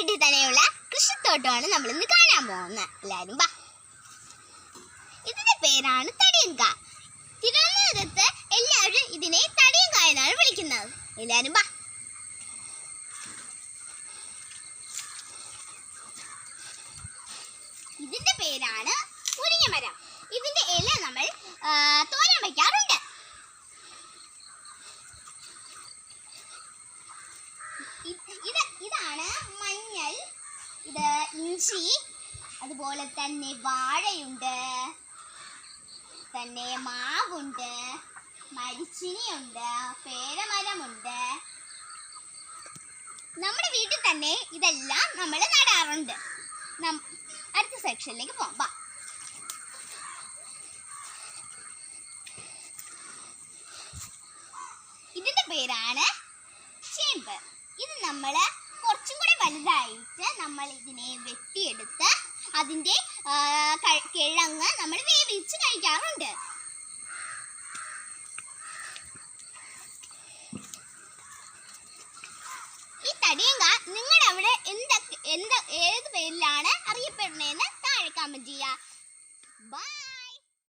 വീട്ടിൽ തന്നെയുള്ള കൃഷിത്തോട്ടമാണ് നമ്മൾ ഇന്ന് കാണാൻ പോകുന്നത്. എല്ലാവരും വാ. ഇതിന്റെ പേരാണ് തടിയങ്ക തിരുവനന്തപുരത്ത് എല്ലാവരും ഇതിനെ തടിയങ്ക എന്നാണ് വിളിക്കുന്നത്. എല്ലാവരും വാ. ഇതിന്റെ പേരാണ് മുരിങ്ങമരം ഇതിന്റെ ഇല നമ്മൾ ആ, തോരൻ വയ്ക്കാറുണ്ട് ഇത് ഇത് ഇതാണ് മഞ്ഞൾ ഇത് ഇഞ്ചി അതുപോലെ തന്നെ വാഴയുണ്ട് തന്നെ മാവുണ്ട് മരിച്ചിനിയുണ്ട് പേരമരമുണ്ട്. നമ്മുടെ വീട്ടിൽ തന്നെ ഇതെല്ലാം നമ്മൾ നടാറുണ്ട്. അടുത്ത സെക്ഷനിലേക്ക് പോകാം. ഇതിന്റെ പേരാണ് ചേമ്പ്. ഇത് നമ്മൾ കുറച്ചും കൂടി വലുതായിട്ട് നമ്മളിതിനെ വെട്ടിയെടുത്ത് അതിന്റെ കിഴങ്ങ് നമ്മൾ വേവിച്ച് കഴിക്കാറുണ്ട്. ഈ തടിയങ്ക നിങ്ങളുടെ അവിടെ എന്തൊക്കെ എന്ത് ഏത് പേരിലാണ് അറിയപ്പെടുന്നതെന്ന് താഴെ കമന്റ് ചെയ്യുക ബൈ